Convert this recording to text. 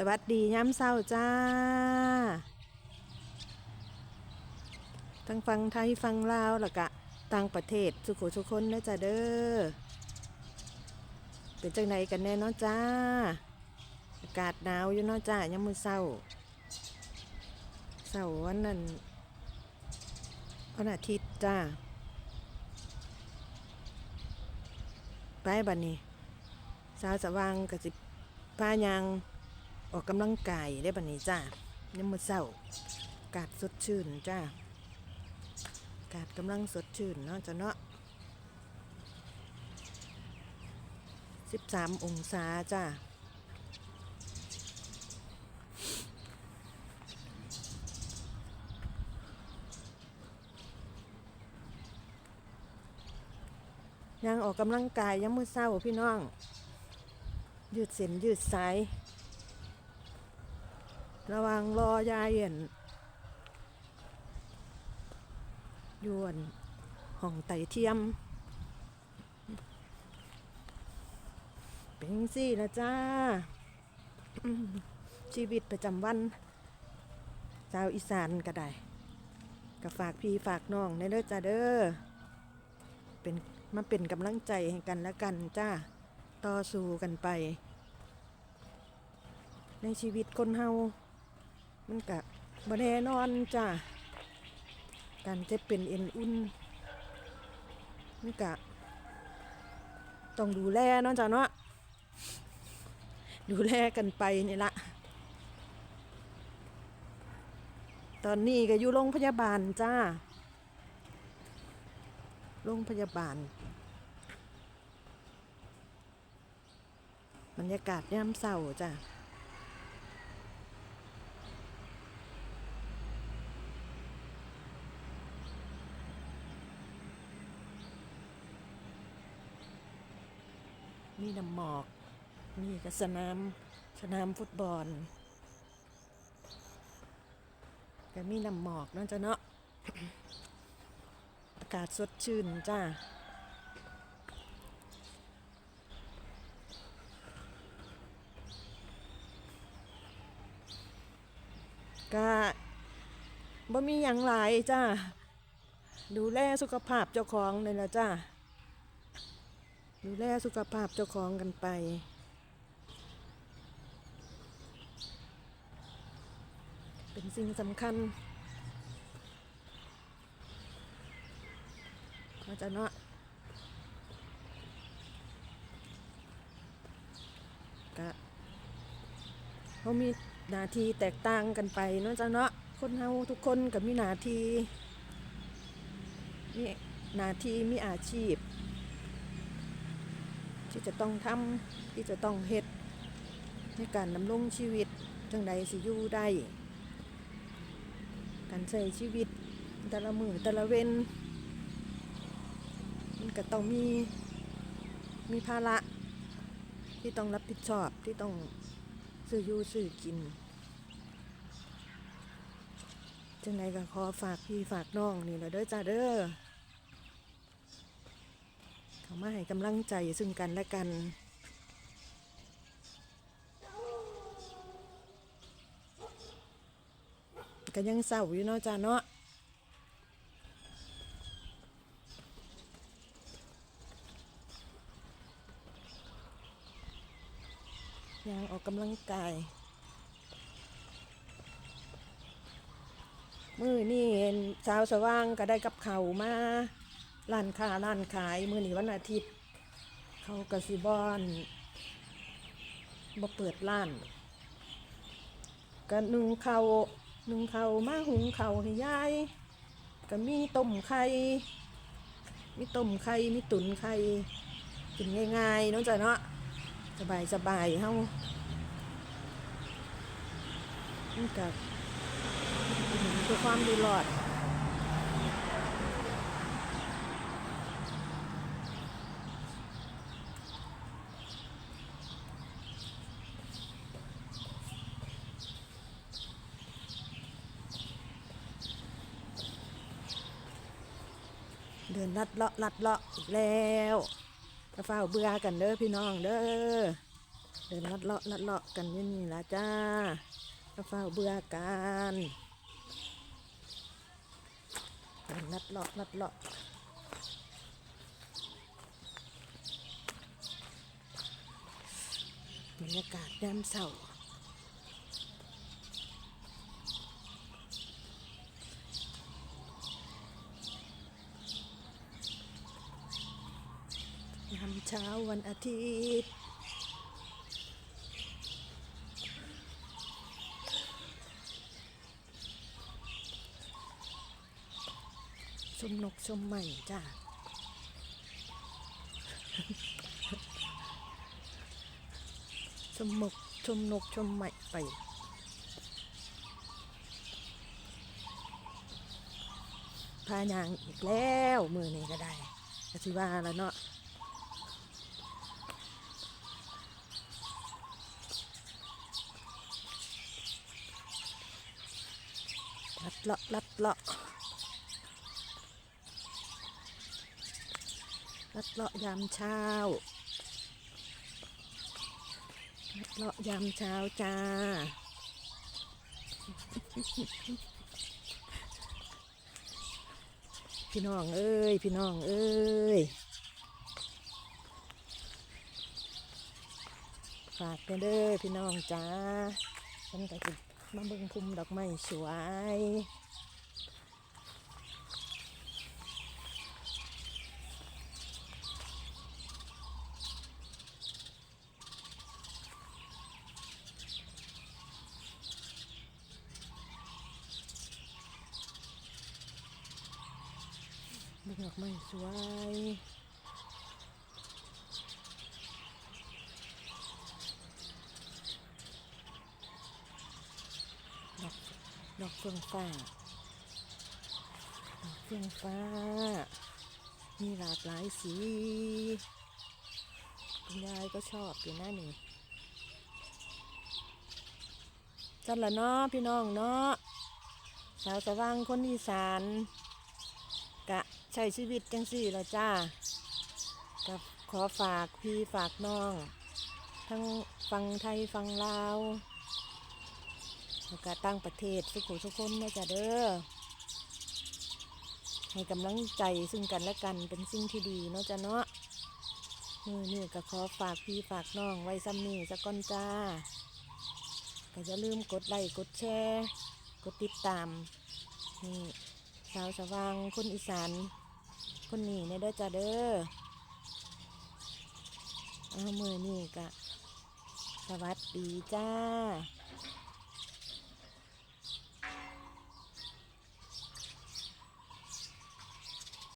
สวัสดีย้ำเศร้าจ้า ทั้งฟังไทยฟังลาวแล้วก็ต่างประเทศสุโขทุกคนนะจ้าเด้อ เป็นจังไหนกันแน่นาะจ้า อากาศหนาวอยู่นาะจ้าย้ำมือเศร้าเศร้าวันนั้นวันอาทิตย์จ้าไปบัดนี้สาวสว่างกับสิพายาง ออกกำลังกายได้บัดนี้จ้ายังมือเศร้าอากาศสดชื่นจ้าอากาศกำลังสดชื่นเนาะจ้ะเนาะสิบสามองศาจ้ายังออกกำลังกายยังมือเศร้าพี่น้อง ยืดเส้นยืดสาย ระวังรอยายเห็นยวนห้องไตเทียม เป็นสี่นะจ้า ชีวิตประจำวันชาวอีสานก็ได้ก็ฝากพี่ฝากน้องในเด้อจ้าเด้อเป็นมาเป็นกำลังใจให้กันและกันจ้าต่อสู้กันไป ในชีวิตคนเฮา มันกะบแน่นอนจ้าการจ็บเป็นเอ็นอุ่นมันกะต้องดูแลเนาะจ้าเนาะดูแลกันไปนี่ละตอนนี้ก็อยู่โรงพยาบาลจ้าโรงพยาบาล บรรยากาศย่ำเศร้าจ้ะ มีน้ำหมอก มีกสนามสนามฟุตบอลก็มีน้ำหมอกนั่นจ้ะเนาะอากาศสดชื่นจ้าก็บ่มีอย่างหลายจ้า ดูแลสุขภาพเจ้าของเลยละจ้า ดูแลสุขภาพเจ้าของกันไป เป็นสิ่งสำคัญมาจะเนาะก็เขามีหน้าที่แตกต่างกันไปเนาะจ้ะเนาะคนเฮาทุกคนก็มีหน้าที่มีหน้าที่มีอาชีพ ที่จะต้องทำที่จะต้องเฮ็ดในการดำรงชีวิตจังใดสิอยู่ได้ การใช้ชีวิตแต่ละมือแต่ละเว้นมันก็ต้องมีมีภาระที่ต้องรับผิดชอบที่ต้องซื้ออยู่ซื้อกินจังใดก็ขอฝากพี่ฝากน้องนี่แหละเด้อจ้าเด้อ เขามาให้กำลังใจซึ่งกันและกันก็ยังเศร้าอยู่เนาะจ้าเนาะยังออกกำลังกาย มือนี่เห็นเช้าวสว่างก็ได้กับเขามา ร้านค้าร้านขายมือนี่วันอาทิตย์ เขากสิบอนบ่เปิดร้านก็นึ่งเขาวนึ่งเขาวมาหุงเขาวให้ยายก็มีต้มไข่มีต้มไข่มีตุ๋นไข่กินง่ายๆน้องจ้ะเนาะสบายสบายเฮามันกับเพื่อความดีรอด เดินลัดเลาะลัดเลาะอีกแล้วจะเฝ้าเบื่อกันเด้อพี่น้องเด้อเดินลัดเลาะลัดเลาะกันยู่นี่ละจ้าก็เฝ้าเบื่อกันเดินลัดเลาะลัดเลาะบรรยากาศยามเช้า ยามเช้าวันอาทิตย์ ชมนกชมใหม่จ้าชมนกชมนกชมใหม่ไปพายางอีกแล้ว มือนี้ก็ได้ก็สิว่าแล้วเนาะลัด เลาะลัดเลาะยามเช้าลัดเลาะยามเช้าจ้า พี่น้องเอ้ย พี่น้องเอ้ย ฝากกันเด้อพี่น้องจ้าฉันก็จะมาเบิ่งคุมดอกไม้สวย เบิ่งดอกไม้สวยดอกดอกเฟืองฟ้าดอกเฟืองฟ้า มีหลากหลายสีคุณยายก็ชอบอยู่นะนี่จันละเนาะพี่น้องเนาะสาวสว่างคนอีสาน กะใช้ชีวิตจังสี่ละจ้ากับขอฝากพี่ฝากน้อง ทั้งฟังไทยฟังลาวแล้วก็ตั้งประเทศสุขุทุกคนนะจ๊ะเด้อให้กำลังใจซึ่งกันและกันเป็นสิ่งที่ดีเนาะจ้ะเนาะนี่นี่ก็ขอฝากพี่ฝากน้องไว้ซ้ำนี่สักก้อนจ้า ก็อย่าลืมกดไลค์กดแชร์ กดติดตามนี่ สาวสว่างคนอีสานคนนี้เนี่ยเด้อจ้าเด้อเอามือนี่กะสวัสดีจ้า